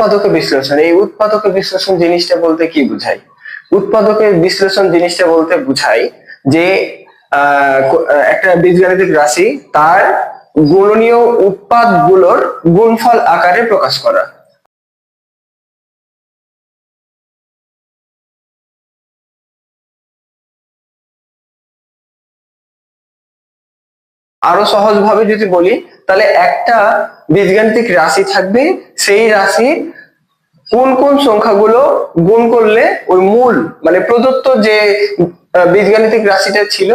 উৎপাদকে বিশ্লেষণ, এই উৎপাদক বিশ্লেষণ জিনিসটা বলতে কি বুঝায় উৎপাদকের বিশ্লেষণ জিনিসটা বলতে বুঝায় যে একটা বীজগাণিতিক রাশি তার গুণনীয় উৎপাদগুলোর গুণফল আকারে প্রকাশ করা। আরও সহজ ভাবে যদি বলি, তাহলে একটা বীজগাণিতিক রাশি থাকবে, সেই রাশির কোন কোন সংখ্যাগুলো গুণ করলে ওই মূল মানে প্রদত্ত যে বীজগাণিতিক রাশিটা ছিল,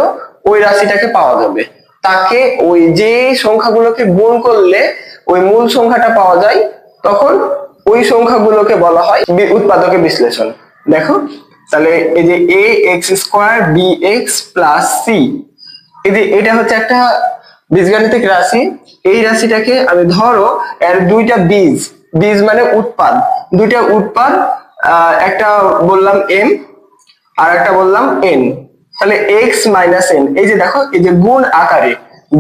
ওই রাশিটাকে পাওয়া যাবে। তাকে ওই যে সংখ্যাগুলোকে গুণ করলে ওই মূল সংখ্যাটা পাওয়া যায়, তখন ওই সংখ্যাগুলোকে বলা হয় উৎপাদকে বিশ্লেষণ। দেখো, তাহলে এই যে A x square B x plus C এই যে এটা হচ্ছে একটা বীজগাণিতিক রাশি, এই রাশিটাকে আমি ধরো এর দুইটা বীজ বীজ মানে উৎপাদ। দুইটা উৎপাদ একটা বললাম এম আর একটা বললাম এন তাহলে এক্স মাইনাস এন এই যে দেখো, এই যে গুণ আকারে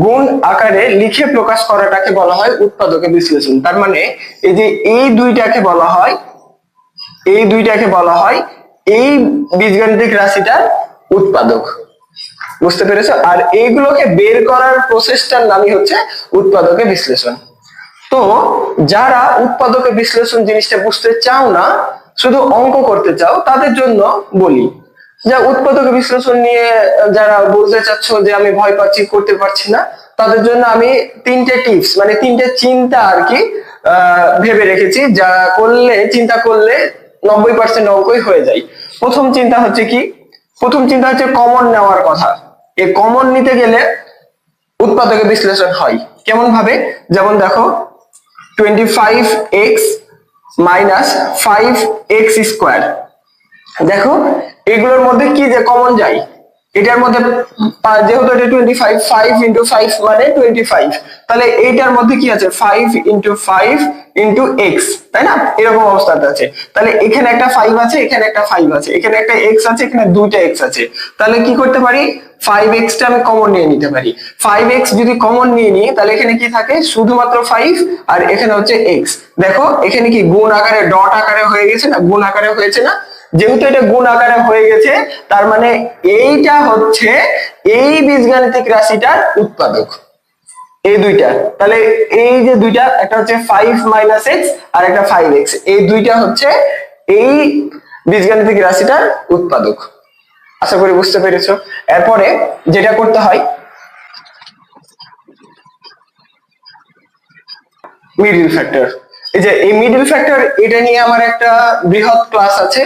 গুণ আকারে লিখে প্রকাশ করাটাকে বলা হয় উৎপাদকে বিশ্লেষণ। তার মানে এই যে এই দুইটাকে বলা হয়, এই দুইটাকে বলা হয় এই বীজগাণিতিক রাশিটার উৎপাদক। বুঝতে পেরেছ? আর এইগুলোকে বের করার প্রসেসটার নামই হচ্ছে উৎপাদকে বিশ্লেষণ। তো যারা উৎপাদকে বিশ্লেষণ জিনিসটা বুঝতে চাও না, শুধু অঙ্ক করতে চাও, তাদের জন্য বলি যা উৎপাদক বিশ্লেষণ নিয়ে যারা বলতে চাচ্ছ যে আমি ভয় পাচ্ছি, করতে পারছি না, তাদের জন্য আমি তিনটে টিপস মানে তিনটে চিন্তা আর কি ভেবে রেখেছি। যা করলে, চিন্তা করলে নব্বই পার্সেন্ট অঙ্কই হয়ে যায়। প্রথম চিন্তা হচ্ছে কি? প্রথম চিন্তা হচ্ছে কমন নেওয়ার কথা। এই কমন নিতে গেলে উৎপাদকের বিশ্লেষণ হয়। কেমন ভাবে? যেমন দেখো twenty five x minus five x square দেখো, এগুলোর মধ্যে কি যে কমন যায়? এটার মধ্যে যেহেতু এটা twenty five five into five মানে টোয়েন্টি ফাইভ তাহলে এইটার মধ্যে কি আছে? Five into five into x তাই না? এরকম অবস্থাতে আছে। তাহলে এখানে একটা ফাইভ আছে, এখানে একটা ফাইভ আছে, এখানে একটা এক্স আছে, এখানে দুইটা এক্স আছে। তাহলে কি করতে পারি? ফাইভ এক্সটা আমি কমন নিয়ে নিতে পারি। ফাইভ এক্স যদি কমন নিয়ে নিই, তাহলে এখানে কি থাকে? শুধুমাত্র ফাইভ আর এখানে হচ্ছে এক্স দেখো, এখানে কি গুণ আকারে ডট আকারে হয়ে গেছে না? গুণ আকারে হয়েছে না? যেহেতু এটা গুণ আকারে হয়ে গেছে, তার মানে এইটা হচ্ছে এই বীজগাণিতিক রাশিটার উৎপাদক। এই দুইটা। তাহলে এই যে দুইটা, একটা হচ্ছে ফাইভ মাইনাস এক্স আর একটা ফাইভ এক্স এই দুইটা হচ্ছে এই বীজগাণিতিক রাশিটার উৎপাদক। আশা করি বুঝতে পেরেছ। এরপরে যেটা করতে হয় মিডিল ফ্যাক্টর এই যে এই মিডিল ফ্যাক্টর এটা নিয়ে আমার একটা বৃহৎ ক্লাস আছে।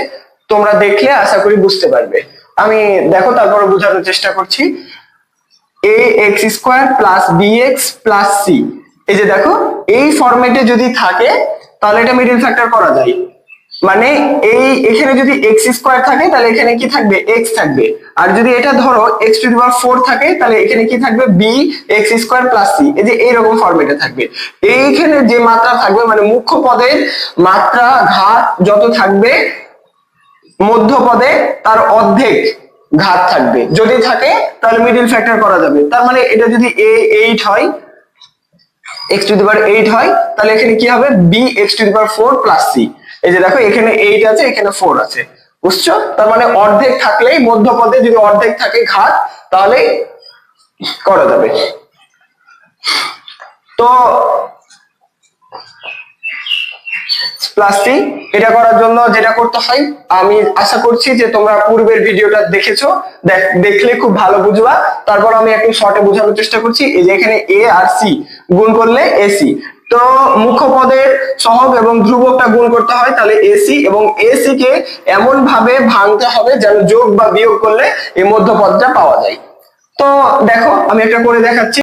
তোমরা দেখলে আশা করি বুঝতে পারবে। আমি দেখো তারপরে বোঝানোর চেষ্টা করছি। A x square plus B x plus C এই যে দেখো, এই ফরম্যাটে যদি থাকে, তাহলে এটা মিডিল ফ্যাক্টর করা যায়। মানে এই, এখানে যদি এক্স স্কোয়ার থাকে, তাহলে এখানে কি থাকবে? এক্স থাকবে। আর যদি এটা ধরো এক্স টু পাওয়ার ফোর থাকে, তাহলে এখানে কি থাকবে? B x square plus C এই যে এইরকম ফরম্যাটে থাকবে। এইখানে যে মাত্রা থাকবে মানে মুখ্য পদের মাত্রা, ঘাত যত থাকবে মধ্য পদে তার অর্ধেক ঘাত থাকবে। যদি থাকে, তাহলে মিডিল ফ্যাক্টর করা যাবে। তার মানে এটা যদি এ এইট হয় এক্স টু দি এইট হয়, তাহলে এখানে কি হবে? B x to the four plus C এই যে দেখো, এখানে এইট আছে, এখানে ফোর আছে। বুঝছ? তার মানে অর্ধেক থাকলেই মধ্য পদে যদি অর্ধেক থাকে ঘাত, তাহলে করা যাবে। তো প্লাস সি এটা করার জন্য যেটা করতে হয়, আমি আশা করছি যে তোমরা পূর্বের ভিডিওটা দেখেছ, দেখ- দেখলে খুব ভালো বুঝবা। তারপর আমি একটু শর্টে বোঝানোর চেষ্টা করছি, এই যে এখানে এ আর সি গুণ করলে এসি তো মুখ্য পদের সহগ এবং ধ্রুবকটা গুণ করতে হয়, তাহলে এসি এবং এসি কে এমন ভাবে ভাঙতে হবে যেন যোগ বা বিয়োগ করলে এই মধ্যপদটা পাওয়া যায়। তো দেখো, আমি একটা করে দেখাচ্ছি।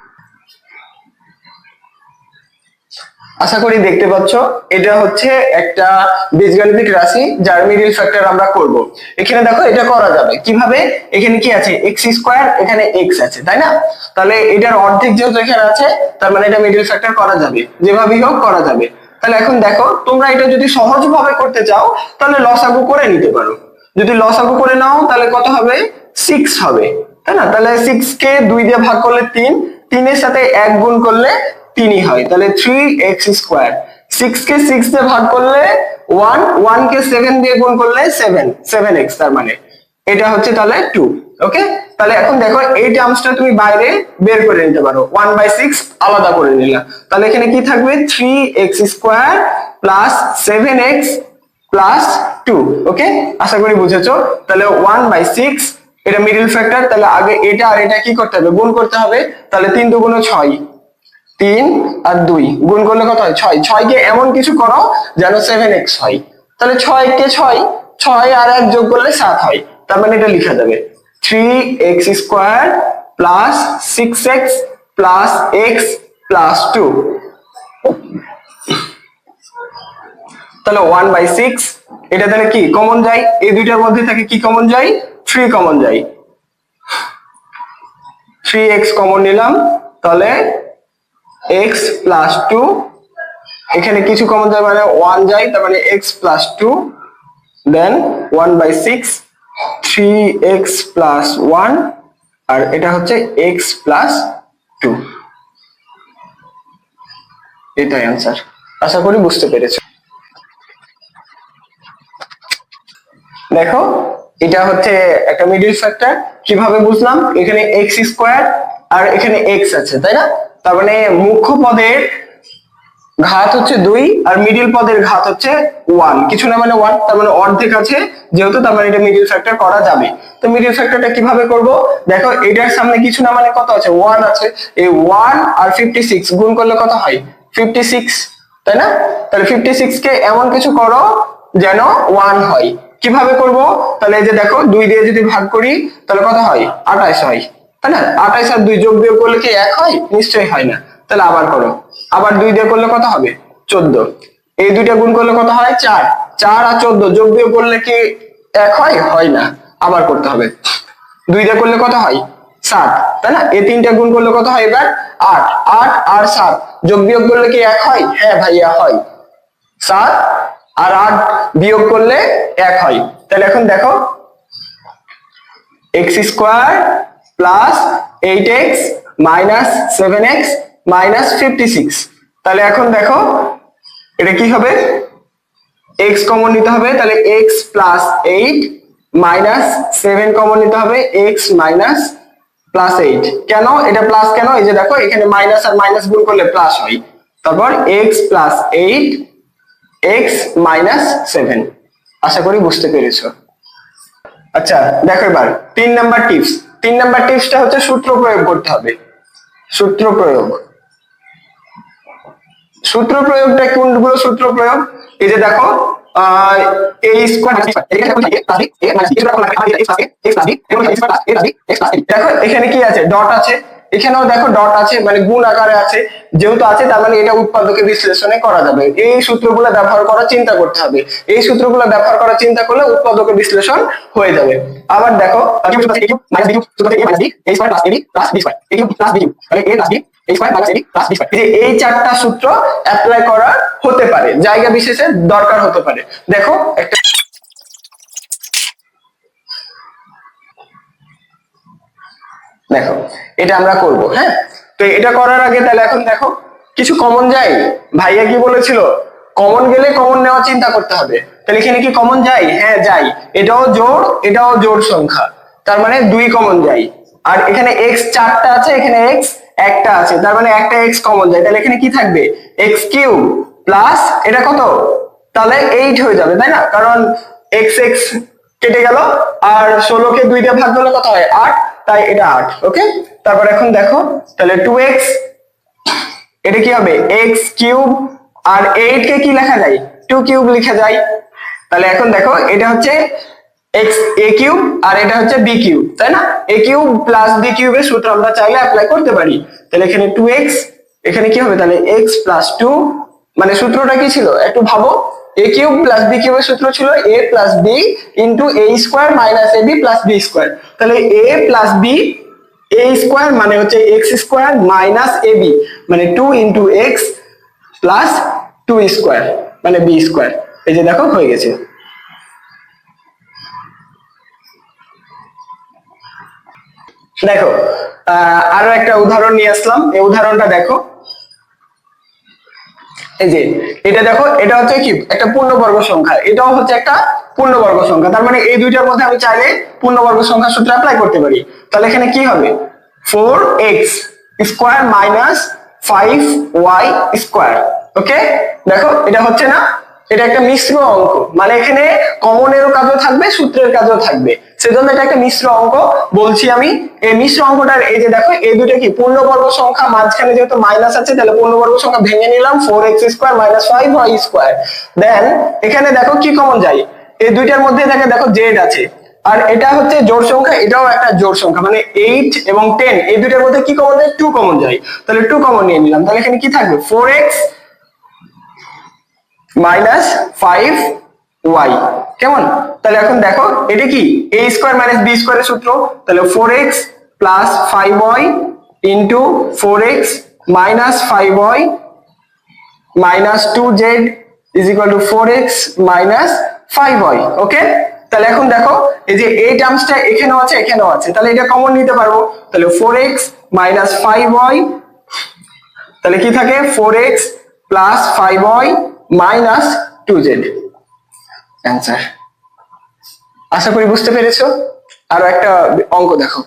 আশা করি দেখতে পাচ্ছ, এটা হচ্ছে একটা বীজগাণিতিক রাশি যার মিডিল ফ্যাক্টর আমরা করব। এখানে দেখো এটা করা যাবে। কীভাবে? এখানে কি আছে? এক্স স্কোয়ার এখানে এক্স আছে, তাই না? তাহলে এটার অর্ধেক যেহেতু এখানে আছে, তার মানে এটা মিডিল ফ্যাক্টর করা যাবে। যেভাবেই হোক করা যাবে। তাহলে এখন দেখো, তোমরা এটা যদি সহজ ভাবে করতে চাও, তাহলে লসাগু করে নিতে পারো। যদি লসাগু করে নাও, তাহলে কত হবে? সিক্স হবে, তাই না? তাহলে সিক্স কে দুই দিয়ে ভাগ করলে তিন। তিনের সাথে এক গুণ করলে তিনই হয়, তাহলে থ্রি এক্স স্কোয়ার সিক্স কে সিক্স দিয়ে ভাগ করলে ওয়ান ওয়ান কে সেভেন দিয়ে গুণ করলে সেভেন সেভেন এক্স তার মানে এটা হচ্ছে তাহলে টু ওকে তাহলে এখন দেখো এই টার্মসটা তুমি বাইরে বের করে নিতে পারো ওয়ান বাই সিক্স আলাদা করে নিলাম তাহলে এখানে কি থাকবে? Three x square plus seven x plus two okay আশা করি বুঝেছ? তাহলে ওয়ান বাই সিক্স এটা মিডল ফ্যাক্টর তাহলে আগে এটা আর এটা কি করতে হবে? গুণ করতে হবে, তাহলে তিন দুগুণ ছয়। তিন আর দুই। গুণ করলে কত হয়? ছয়। ছয়কে এমন কিছু করো যেন সেভেন এক্স হয়। তাহলে ছয় কে ছয় ছয় আর এক যোগ করলে সাত হয়। তার মানে এটা লিখা যাবে three x square plus six x plus x plus two তাহলে ওয়ান বাই সিক্স এটা তাহলে কি? কমন যায়? এই দুইটার মধ্যে থেকে কি কমন যায়? থ্রি কমন যায়। থ্রি এক্স কমন নিলাম, তাহলে এক্স প্লাস টু এখানে কিছু কমন যায় মানে ওয়ান যায়, তার মানে x plus two then one by six three x plus one আর এটা হচ্ছে এক্স প্লাস টু এটাই অ্যান্সার আশা করি বুঝতে পেরেছ। দেখো, এটা হচ্ছে একটা মিডল ফ্যাক্টর কীভাবে বুঝলাম? এখানে এক্স স্কোয়ার আর এখানে এক্স আছে, তাই না? তার মানে মুখ্য পদের ঘাত হচ্ছে দুই আর মিডিল পদের ঘাত হচ্ছে ওয়ান কিছু না মানে ওয়ান তার মানে অর্ধেক আছে, যেহেতু তার মানে এটা মিডিল ফ্যাক্টর করা যাবে। তো মিডিল ফ্যাক্টরটা কীভাবে করব? দেখো, এটার সামনে কিছু না মানে কত আছে? ওয়ান আছে। এই ওয়ান আর ফিফটি সিক্স গুণ করলে কত হয়? ফিফটি সিক্স তাই না? তাহলে ফিফটি সিক্স কে এমন কিছু করো যেন ওয়ান হয়। কীভাবে করব? তাহলে এই যে দেখো, দুই দিয়ে যদি ভাগ করি, তাহলে কত হয়? আঠাইশ হয়। তাই না? আঠাইশ আর দুই যোগ বিয়োগ করলে কি এক হয়? নিশ্চয়ই হয় না। তাহলে আবার করো। আবার দুই দিয়ে করলে কত হবে? চোদ্দ। এই দুইটা গুণ করলে কত হয়? চার। চার আর চোদ্দ যোগ বিয়োগ করলে কি এক হয়? হয় না। আবার করতে হবে। দুই দিয়ে করলে কত হয়? সাত। তাই না? এই তিনটা গুণ করলে কত হয় এবার? আট। আট আর সাত। যোগ বিয়োগ করলে কি এক হয়? হ্যাঁ ভাইয়া, হয়। সাত আর আট বিয়োগ করলে এক হয়। তাহলে এখন দেখো, x square plus eight x minus seven x minus fifty six তাহলে এখন দেখো, এটা কি হবে? এক্স কমন নিতে হবে, তাহলে x plus eight minus seven common নিতে হবে এক্স মাইনাস প্লাস এইট কেন? এটা প্লাস কেন? এই যে দেখো, এখানে মাইনাস আর মাইনাস গুণ করলে প্লাস হয়। তারপর x plus eight x minus seven আশা করি বুঝতে পেরেছ। আচ্ছা দেখো এবার, তিন নাম্বার টিপস তিন নাম্বার টিপসটা হচ্ছে সূত্র প্রয়োগ করতে হবে সূত্র প্রয়োগ সূত্র প্রয়োগটা কোনগুলো সূত্র প্রয়োগ এই যে দেখো দেখো এখানে কি আছে ডট আছে এখানেও দেখো ডট আছে মানে গুণ আকারে আছে। যেহেতু আছে, তার মানে এটা উৎপাদকে বিশ্লেষণে করা যাবে। এই সূত্রগুলো ব্যবহার করার চিন্তা করতে হবে। এই সূত্রগুলো ব্যবহার করার চিন্তা করলে উৎপাদকে বিশ্লেষণ হয়ে যাবে। আবার দেখো এই চারটা সূত্র অ্যাপ্লাই করা হতে পারে, জায়গা বিশেষে দরকার হতে পারে। দেখো, একটা দেখো, এটা আমরা করব হ্যাঁ? তো এটা করার আগে তাহলে এখন দেখো, কিছু কমন যায়? ভাইয়া কি বলেছিল? কমন গেলে কমন নেওয়া চিন্তা করতে হবে। তাহলে এখানে কি কমন যায়? হ্যাঁ যাই এটাও জোড় এটাও জোড় সংখ্যা। তার মানে দুই কমন যায়। আর এখানে এক্স চারটা আছে, এখানে এক্স একটা আছে। তার মানে একটা এক্স কমন যায়। তাহলে এখানে কি থাকবে? এক্স কিউ প্লাস এটা কত? তাহলে এইট হয়ে যাবে, তাই না? কারণ এক্স এক্স কেটে গেল, আর ষোলোকে দুই দিয়ে ভাগ করলে কত হয়? আট। তাই এটা আট ওকে তারপর এখন দেখো, তাহলে টু এক্স এটা কি হবে? এক্স কিউব আর এইট কে কি লেখা যায়? টু কিউব লিখা যায়। তাহলে এখন দেখো, এটা হচ্ছে এক্স এ কিউব আর এটা হচ্ছে বি কিউব তাই না? এ কিউব প্লাস বি কিউবের সূত্র আমরা চাইলে অ্যাপ্লাই করতে পারি। তাহলে এখানে টু এক্স এখানে কি হবে? তাহলে এক্স প্লাস টু মানে সূত্রটা কি ছিল? একটু ভাবো। এ কিউব প্লাস বি কিউবের সূত্র ছিল a plus b into a square minus a b plus b square তাহলে a plus b a square মানে হচ্ছে x square minus a b মানে two into x plus two square মানে b square এই যে দেখো হয়ে গেছে। দেখো আহ, আরও একটা উদাহরণ নিয়ে আসলাম। এই উদাহরণটা দেখো। এই যে, এটা দেখো, এটা হচ্ছে কি? একটা পূর্ণবর্গ সংখ্যা। এটাও হচ্ছে একটা পূর্ণবর্গ সংখ্যা। তার মানে এই দুইটার মধ্যে আমি চাইলে পূর্ণবর্গ সংখ্যা সূত্র অ্যাপ্লাই করতে পারি। তাহলে এখানে কি হবে? Four x square minus five y square okay দেখো, এটা হচ্ছে না, এটা একটা মিশ্র অঙ্ক। মানে এখানে কমনেরও কাজও থাকবে, সূত্রের কাজও থাকবে। সেজন্য এটা একটা মিশ্র অঙ্ক। বলছি আমি, এই মিশ্র অঙ্কটার এই যে দেখো, এই দুটো কি? পূর্ণবর্গ সংখ্যা মাঝখানে যেহেতু মাইনাস আছে, তাহলে পূর্ণবর্গ সংখ্যা ভেঙে নিলাম four x square minus five y square then এখানে দেখো কি কমন যায়? এই দুইটার মধ্যে দেখে, দেখো জেড আছে। আর এটা হচ্ছে জোড় সংখ্যা, এটাও একটা জোড় সংখ্যা। মানে এইট এবং টেন এই দুইটার মধ্যে কি কমন যায়? টু কমন যায়। তাহলে টু কমন নিয়ে নিলাম। তাহলে এখানে কি থাকবে? Four x minus five y. কেমন? তাহলে এখন দেখো, এটা কি? এ স্কোয়ার মাইনাস বি স্কোয়ারের সূত্র। তাহলে four x plus five y into four x minus five y minus two z is equal to four x minus five y okay তাহলে এখন দেখো, এই যে এই টার্মসটা এখানেও আছে এখানেও আছে। তাহলে এটা কমন নিতে পারব। তাহলে four x minus five y তাহলে কি থাকে? Four x plus five y minus two z answer আশা করি বুঝতে পেরেছ। আরও একটা অঙ্ক দেখো।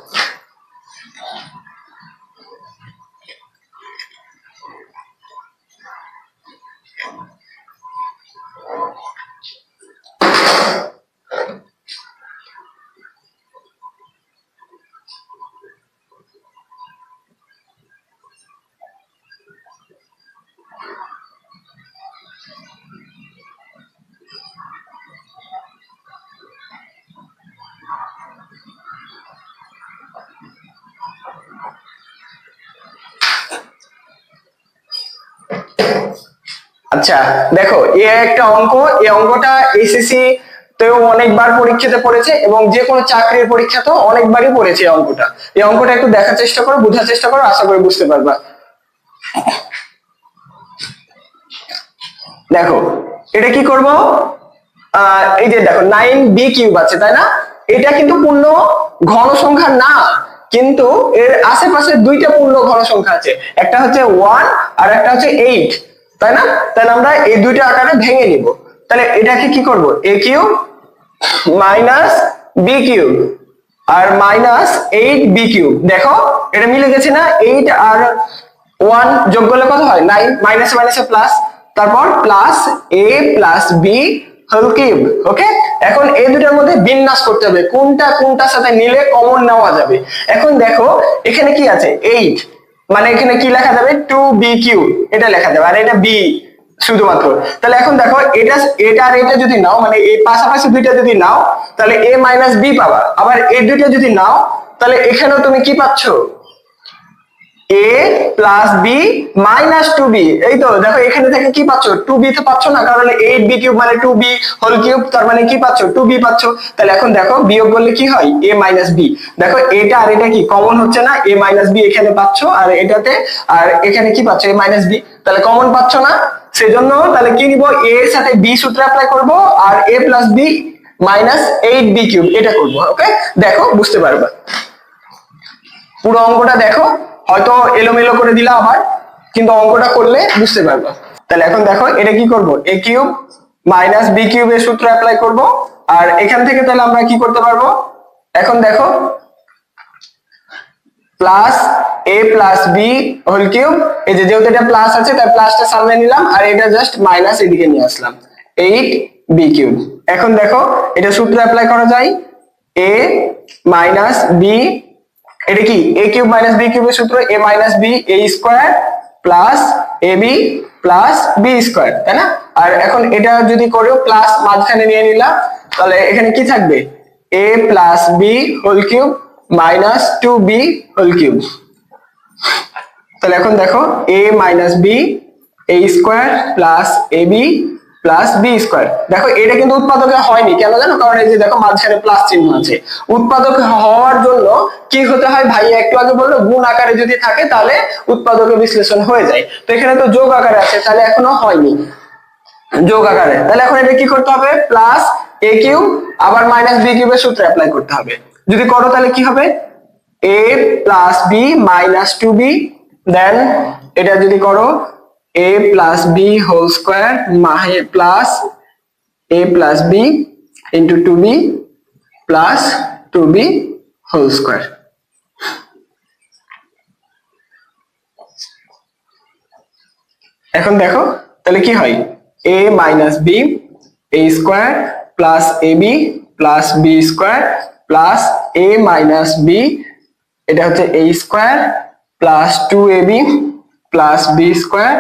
আচ্ছা দেখো, এ একটা অঙ্ক এই অঙ্কটা এসএসসি তেও অনেকবার পরীক্ষাতে পড়েছে এবং যে কোনো চাকরির পরীক্ষাতেও অনেকবারই পড়েছে এই অঙ্কটা। এই অঙ্কটা একটু দেখার চেষ্টা করো, বোঝার চেষ্টা করো, আশা করি বুঝতে পারবা। দেখো, এটা কি করব? এই যে দেখো নাইন বি কিউব আছে, তাই না? এটা কিন্তু পূর্ণ ঘন সংখ্যা না, কিন্তু এর আশেপাশে দুইটা পূর্ণ ঘন সংখ্যা আছে। একটা হচ্ছে ওয়ান আর একটা হচ্ছে এইট তাই না? তাহলে আমরা এই দুইটা আকারে ভেঙে নিব। তাহলে এটাকে কি করব? A cube minus b cube R minus eight b cube. দেখো, এটা মিলে গেছে না? এইট আর ওয়ান যোগ করলে কত হয়? নাইন মাইনাসে মাইনাসে প্লাস তারপর plus a plus b whole cube okay এখন এই দুটার মধ্যে বিন্যাস করতে হবে। কোনটা কোনটার সাথে নিলে কমন নেওয়া যাবে? এখন দেখো, এখানে কি আছে? এইট মানে এখানে কি লেখা যাবে? টু বি কিউ এটা লেখা যাবে। আর এটা বি শুধুমাত্র। তাহলে এখন দেখো, এটা এটা আর এটা যদি নাও মানে এই পাশাপাশি দুইটা যদি নাও, তাহলে এ মাইনাস বি পাবা। আবার এই দুইটা যদি নাও, তাহলে এখানেও তুমি কি পাচ্ছ? A plus b minus two b এই তো, দেখো এখানে থেকে কি পাচ্ছ? টু বি তো পাচ্ছ না, কারণ এইট বি কিউব মানে টু বি হোল কিউব তার মানে কি পাচ্ছ? টু বি পাচ্ছ। তাহলে এখন দেখো, বিয়োগ করলে কি হয়? এ মাইনাস বি দেখো, এটা আর এটা কি? কমন হচ্ছে না? এ মাইনাস বি এখানে পাচ্ছ, আর এটাতে, আর এখানে কি পাচ্ছ? এ মাইনাস বি তাহলে কমন পাচ্ছ না? সেজন্য তাহলে কি নিব? এ এর সাথে বি সূত্র অ্যাপ্লাই করব, আর a plus b minus eight b cube এটা করব ওকে দেখো, বুঝতে পারবা। পুরো অঙ্কটা দেখো। হয়তো এলোমেলো করে দিলা আবার, কিন্তু অঙ্কটা করলে বুঝতে পারবা। তাহলে এখন দেখো, এটা কি করব? A cube minus b cube এর সূত্র অ্যাপ্লাই করব, আর এখান থেকে তাহলে আমরা কি করতে পারব? এখন দেখো plus a plus b whole cube এই যে যেহেতু এটা প্লাস আছে, তাই প্লাসটা সামনে নিলাম, আর এটা জাস্ট মাইনাস এদিকে নিয়ে আসলাম। এইট বি কিউব এখন দেখো, এটা সূত্র অ্যাপ্লাই করা যায়। এ মাইনাস বি এটা কি? এ কিউব মাইনাস বি কিউবের সূত্র a minus b a square plus a b plus b square, তাই না? আর এখন এটা যদি করেও প্লাস মাঝখানে নিয়ে নিলাম, তাহলে এখানে কি থাকবে? A plus b whole cube minus two b whole cube. তাহলে এখন দেখো a minus b a square plus a b plus b square দেখো, এটা কিন্তু উৎপাদকে হয়নি। কেন জানো? কারণ এই যে দেখো, মাঝখানে প্লাস চিহ্ন আছে। উৎপাদক হওয়ার জন্য কি হতে হয়? ভাই একটু আগে বলল, গুণ আকারে যদি থাকে, তাহলে উৎপাদকে বিশ্লেষণ হয়ে যায়। তো এখানে তো যোগ আকারে আছে, তাহলে এখনও হয়নি। যোগ আকারে। তাহলে এখন এটা কি করতে হবে? প্লাস এ কিউব, আবার মাইনাস বি কিউবের সূত্র অ্যাপ্লাই করতে হবে। যদি করো, তাহলে কি হবে? A plus b minus two b then এটা যদি করো a plus b whole square plus a plus b into two b plus two b whole square এখন দেখো, তাহলে কি হয়? A minus b a square plus a b plus b square plus a minus b এটা হচ্ছে a square plus two a b plus b square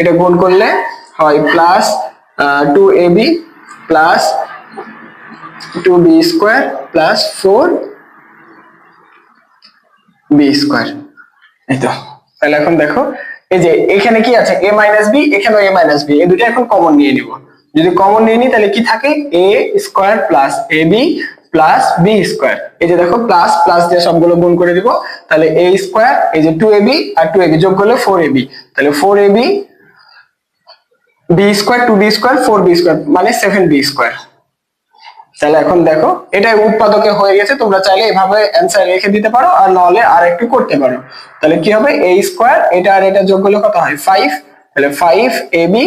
এটা গুণ করলে হয় plus two a b plus two b square plus four b square এই তো, তাহলে এখন দেখো, এই যে এখানে কি আছে? এ মাইনাস বি এখানেও এ মাইনাস বি এই দুটো এখন কমন নিয়ে নিব। যদি কমন নিয়ে নিই, তাহলে কি থাকে? A square plus a b plus b square এই যে দেখো প্লাস প্লাস দিয়ে সবগুলো গুণ করে দিব। তাহলে এ স্কোয়ার এই যে টু এ বি আর টু এ বি যোগ করলে ফোর এ বি তাহলে four a b b square two b square four b square মানে সেভেন বি স্কোয়ার তাহলে এখন দেখো, এটা উৎপাদকে হয়ে গেছে, তোমরা চাইলে এভাবে অ্যান্সার রেখে দিতে পারো, আর নাহলে আর একটু করতে পারো। তাহলে কি হবে? এ স্কোয়ার এটা আর এটা যোগ করলে কত হয়? ফাইভ তাহলে five a b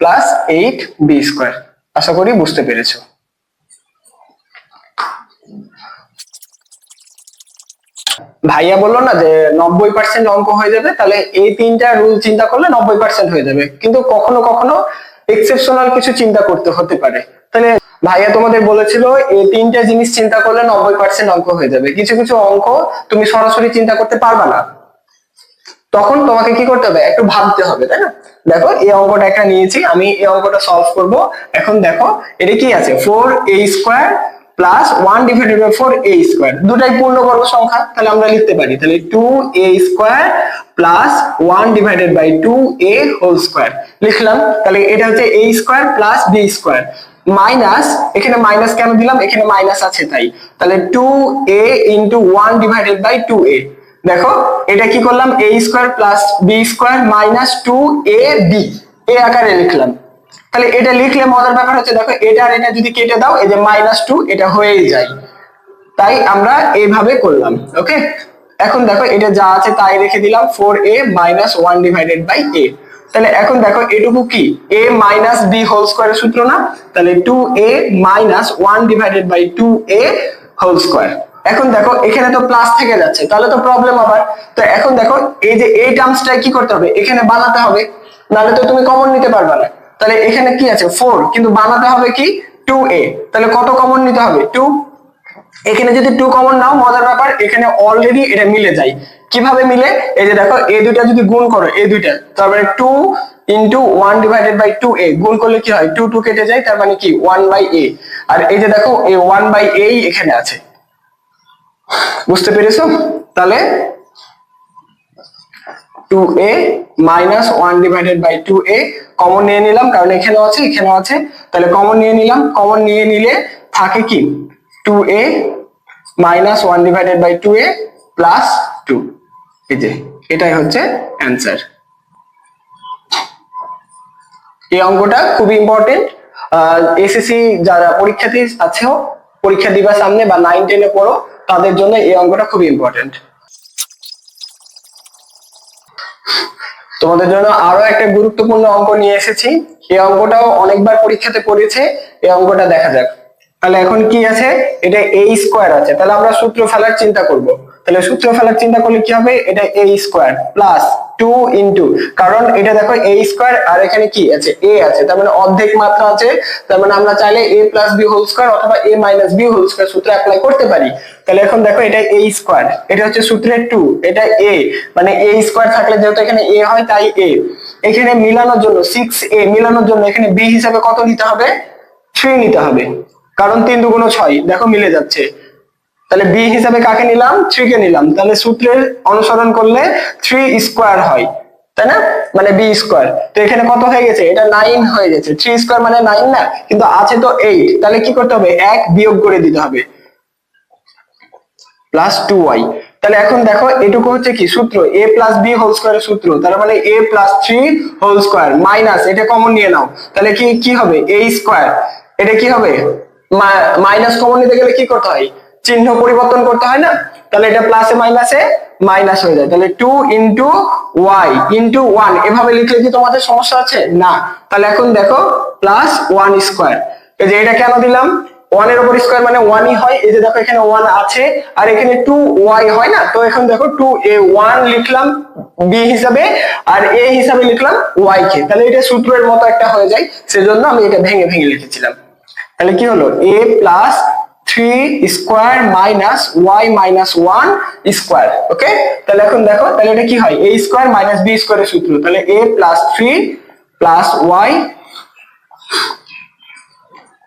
plus eight b square আশা করি বুঝতে পেরেছ। ভাইয়া বলল না যে নব্বই পার্সেন্ট অঙ্ক হয়ে যাবে, তাহলে এই তিনটা রুল চিন্তা করলে নব্বই পার্সেন্ট হয়ে যাবে। কিন্তু কখনো কখনো এক্সেপশনাল কিছু চিন্তা করতে হতে পারে। তাহলে ভাইয়া তোমাদের বলেছিল, এই তিনটা জিনিস চিন্তা করলে নব্বই পার্সেন্ট অঙ্ক হয়ে যাবে। কিছু কিছু অঙ্ক তুমি সরাসরি চিন্তা করতে পারবা না। তখন তোমাকে কি করতে হবে? একটু ভাবতে হবে, তাই না? দেখো, এই অঙ্কটা একটা নিয়েছি, আমি এই অঙ্কটা সলভ করব। এখন দেখো, এটা কি আছে? Four a square plus one divided by four a square দুটাই পূর্ণবর্গ সংখ্যা, তাহলে আমরা লিখতে পারি। তাহলে two a square plus one divided by two a whole square লিখলাম, তাহলে এটা হচ্ছে a square plus b square minus এখানে মাইনাস কেন দিলাম? এখানে মাইনাস আছে তাই। তাহলে two a into one divided by two a দেখো, এটা কি করলাম? A square plus b square minus two a b a আকারে লিখলাম। তাহলে এটা লিখলে মজার ব্যাপার হচ্ছে, দেখো এটা আর যদি কেটে দাও, এই যে মাইনাস টু এটা হয়েই যায়। তাই আমরা এইভাবে করলাম ওকে এখন দেখো এটা যা আছে তাই রেখে দিলাম four a minus one divided by a তাহলে এখন দেখো এটুকু কি? এ মাইনাস বি হোল স্কোয়ারের সূত্র না? তাহলে two a minus one divided by two a whole square এখন দেখো এখানে তো প্লাস থেকে যাচ্ছে, তাহলে তো প্রবলেম আবার। তো এখন দেখো এই যে এই টার্মসটা কি করতে হবে? এখানে বানাতে হবে, নাহলে তো তুমি কমন নিতে পারবে না। তাহলে এখানে কি আছে? ফোর কিন্তু বানাতে হবে কি? টু এ তাহলে কত কমন নিতে হবে? টু এখানে যদি টু কমন নাও, মজার ব্যাপার, এখানে অলরেডি এটা মিলে যায়। কীভাবে মিলে? এই যে দেখো, এই দুইটা যদি গুণ করো, এই দুইটা, তার মানে two into one divided by two a গুণ করলে কি হয়? টু টু কেটে যায়, তার মানে কি? ওয়ান বাই এ আর এই যে দেখো, এই ওয়ান বাই এই এখানে আছে। বুঝতে পেরেছ? তাহলে two a minus one divided by two a common নিয়ে নিলাম, কারণ এখানেও আছে এখানেও আছে। তাহলে কমন নিয়ে নিলাম কমন নিয়ে নিলে থাকে কি? Two a minus one divided by two a plus two এই যে, এটাই হচ্ছে অ্যান্সার এই অঙ্কটা খুবই ইম্পর্টেন্ট এসএসসি যারা পরীক্ষার্থী আছেও, পরীক্ষা দিবার সামনে বা নাইন টেনে পড়ো, তাদের জন্য এই অঙ্কটা খুবই ইম্পর্টেন্ট তোমাদের জন্য আরও একটা গুরুত্বপূর্ণ অঙ্ক নিয়ে এসেছি। এই অঙ্কটাও অনেকবার পরীক্ষাতে পড়েছে এই অঙ্কটা দেখা যাক। তাহলে এখন কি আছে? এটা এই স্কোয়ার আছে। তাহলে আমরা সূত্র ফেলার চিন্তা করব। তাহলে সূত্র ফেলার চিন্তা করলে কি হবে? এটা a square plus two into কারণ এটা দেখো এ স্কোয়ার আর এখানে কি আছে? এ আছে, তার মানে অর্ধেক মাত্রা আছে, তার মানে আমরা চাইলে a plus b whole square অথবা a minus b whole square সূত্র অ্যাপ্লাই করতে পারি। তাহলে এখন দেখো এটা এ স্কোয়ার এটা হচ্ছে সূত্রের টু এটা এ মানে এ স্কোয়ার থাকলে যেহেতু এখানে এ হয়, তাই এ এখানে মিলানোর জন্য সিক্স এ মিলানোর জন্য এখানে বি হিসাবে কত নিতে হবে? থ্রি নিতে হবে, কারণ তিন দুগুণ ছয়, দেখো মিলে যাচ্ছে। তাহলে বি হিসাবে কাকে নিলাম? থ্রি কে নিলাম। তাহলে সূত্রের অনুসরণ করলে থ্রি স্কোয়ার হয়। তাই না? মানে বি স্কোয়ার তো এখানে কত হয়ে গেছে? এটা নাইন হয়ে গেছে। থ্রি স্কোয়ার মানে নাইন না? কিন্তু আছে তো এইট তাহলে কি করতে হবে? এক বিয়োগ করে দিতে হবে। প্লাস টু ওয়াই তাহলে এখন দেখো, এটুকু হচ্ছে কি? সূত্র। এ প্লাস বি হোল স্কোয়ারের সূত্র। তার মানে a plus three whole square minus এটা কমন নিয়ে নাও। তাহলে কি কি হবে? এ স্কোয়ার এটা কি হবে? মাইনাস কমন নিতে গেলে কি করতে হয়? চিহ্ন পরিবর্তন করতে হয় না, তাহলে এটা প্লাসে মাইনাসে মাইনাস হয়ে যায়। তাহলে two into y into one এভাবে লিখলে কি তোমাদের সমস্যা আছে? না। তাহলে এখন দেখো প্লাস ওয়ান স্কোয়ার এই যে এটা কেন দিলাম? ওয়ানের উপর স্কোয়ার মানে ওয়ানই হয়। এই যে দেখো, এখানে ওয়ান আছে, আর এখানে টু ওয়াই হয় না? তো এখন দেখো টু এ ওয়ান লিখলাম বি হিসাবে, আর এ হিসাবে লিখলাম ওয়াই কে। তাহলে এটা সূত্রের মতো একটা হয়ে যায়। সেজন্য আমি এটা ভেঙে ভেঙে লিখেছিলাম। তাহলে কি হলো? A plus three square minus y minus one square okay তাহলে এখন দেখো, তাহলে এটা কি হয়? এ স্কোয়ার মাইনাস বি স্কোয়ারের সূত্র। তাহলে a plus three plus y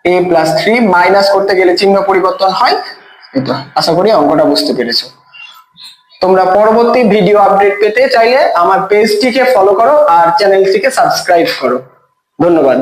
a plus three minus করতে গেলে চিহ্ন পরিবর্তন হয়। তো, আশা করি অঙ্কটা বুঝতে পেরেছ। তোমরা পরবর্তী ভিডিও আপডেট পেতে চাইলে আমার পেজটিকে ফলো করো আর চ্যানেলটিকে সাবস্ক্রাইব করো। ধন্যবাদ।